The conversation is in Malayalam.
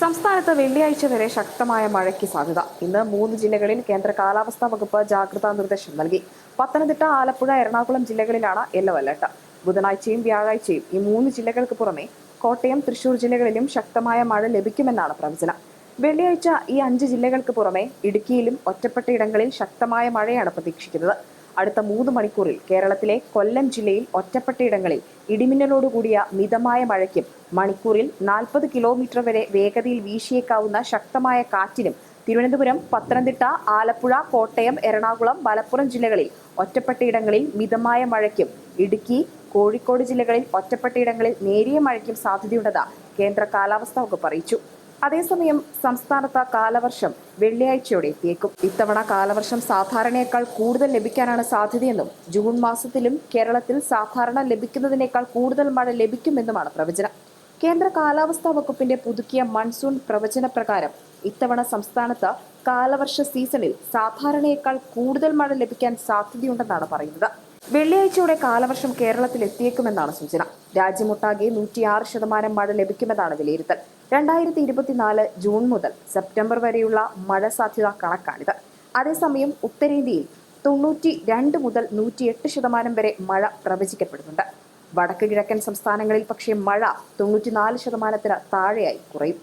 സംസ്ഥാനത്ത് വെള്ളിയാഴ്ച വരെ ശക്തമായ മഴയ്ക്ക് സാധ്യത. ഇന്ന് മൂന്ന് ജില്ലകളിൽ കേന്ദ്ര കാലാവസ്ഥാ വകുപ്പ് ജാഗ്രതാ നിർദ്ദേശം നൽകി. പത്തനംതിട്ട ആലപ്പുഴ എറണാകുളം ജില്ലകളിലാണ് യെല്ലോ അലർട്ട്. ബുധനാഴ്ചയും വ്യാഴാഴ്ചയും ഈ മൂന്ന് ജില്ലകൾക്ക് പുറമെ കോട്ടയം തൃശൂർ ജില്ലകളിലും ശക്തമായ മഴ ലഭിക്കുമെന്നാണ് പ്രവചനം. വെള്ളിയാഴ്ച ഈ അഞ്ച് ജില്ലകൾക്ക് പുറമെ ഇടുക്കിയിലും ഒറ്റപ്പെട്ട ഇടങ്ങളിൽ ശക്തമായ മഴയാണ് പ്രതീക്ഷിക്കുന്നത്. അടുത്ത മൂന്ന് മണിക്കൂറിൽ കേരളത്തിലെ കൊല്ലം ജില്ലയിൽ ഒറ്റപ്പെട്ടയിടങ്ങളിൽ ഇടിമിന്നലോടുകൂടിയ മിതമായ മഴയ്ക്കും മണിക്കൂറിൽ നാൽപ്പത് കിലോമീറ്റർ വരെ വേഗതയിൽ വീശിയേക്കാവുന്ന ശക്തമായ കാറ്റിനും തിരുവനന്തപുരം പത്തനംതിട്ട ആലപ്പുഴ കോട്ടയം എറണാകുളം മലപ്പുറം ജില്ലകളിൽ ഒറ്റപ്പെട്ടയിടങ്ങളിൽ മിതമായ മഴയ്ക്കും ഇടുക്കി കോഴിക്കോട് ജില്ലകളിൽ ഒറ്റപ്പെട്ടയിടങ്ങളിൽ നേരിയ മഴയ്ക്കും സാധ്യതയുണ്ടെന്ന് കേന്ദ്ര കാലാവസ്ഥാ വകുപ്പ് അറിയിച്ചു. അതേസമയം സംസ്ഥാനത്ത് കാലവർഷം വെള്ളിയാഴ്ചയോടെ എത്തിയേക്കും. ഇത്തവണ കാലവർഷം സാധാരണയേക്കാൾ കൂടുതൽ ലഭിക്കാനാണ് സാധ്യതയെന്നും ജൂൺ മാസത്തിലും കേരളത്തിൽ സാധാരണ ലഭിക്കുന്നതിനേക്കാൾ കൂടുതൽ മഴ ലഭിക്കുമെന്നുമാണ് പ്രവചനം. കേന്ദ്ര കാലാവസ്ഥാ വകുപ്പിന്റെ പുതുക്കിയ മൺസൂൺ പ്രവചന പ്രകാരം ഇത്തവണ സംസ്ഥാനത്ത് കാലവർഷ സീസണിൽ സാധാരണയേക്കാൾ കൂടുതൽ മഴ ലഭിക്കാൻ സാധ്യതയുണ്ടെന്നാണ് പറയുന്നത്. വെള്ളിയാഴ്ചയോടെ കാലവർഷം കേരളത്തിൽ എത്തിയേക്കുമെന്നാണ് സൂചന. രാജ്യമൊട്ടാകെ നൂറ്റിയാറ് ശതമാനം മഴ ലഭിക്കുമെന്നാണ് വിലയിരുത്തൽ. രണ്ടായിരത്തി ഇരുപത്തിനാല് ജൂൺ മുതൽ സെപ്റ്റംബർ വരെയുള്ള മഴ സാധ്യത കണക്കാണിത്. അതേസമയം ഉത്തരേന്ത്യയിൽ തൊണ്ണൂറ്റി രണ്ട് മുതൽ നൂറ്റിയെട്ട് ശതമാനം വരെ മഴ പ്രവചിക്കപ്പെടുന്നുണ്ട്. വടക്ക് കിഴക്കൻ സംസ്ഥാനങ്ങളിൽ പക്ഷേ മഴ തൊണ്ണൂറ്റിനാല് ശതമാനത്തിന് താഴെയായി കുറയും.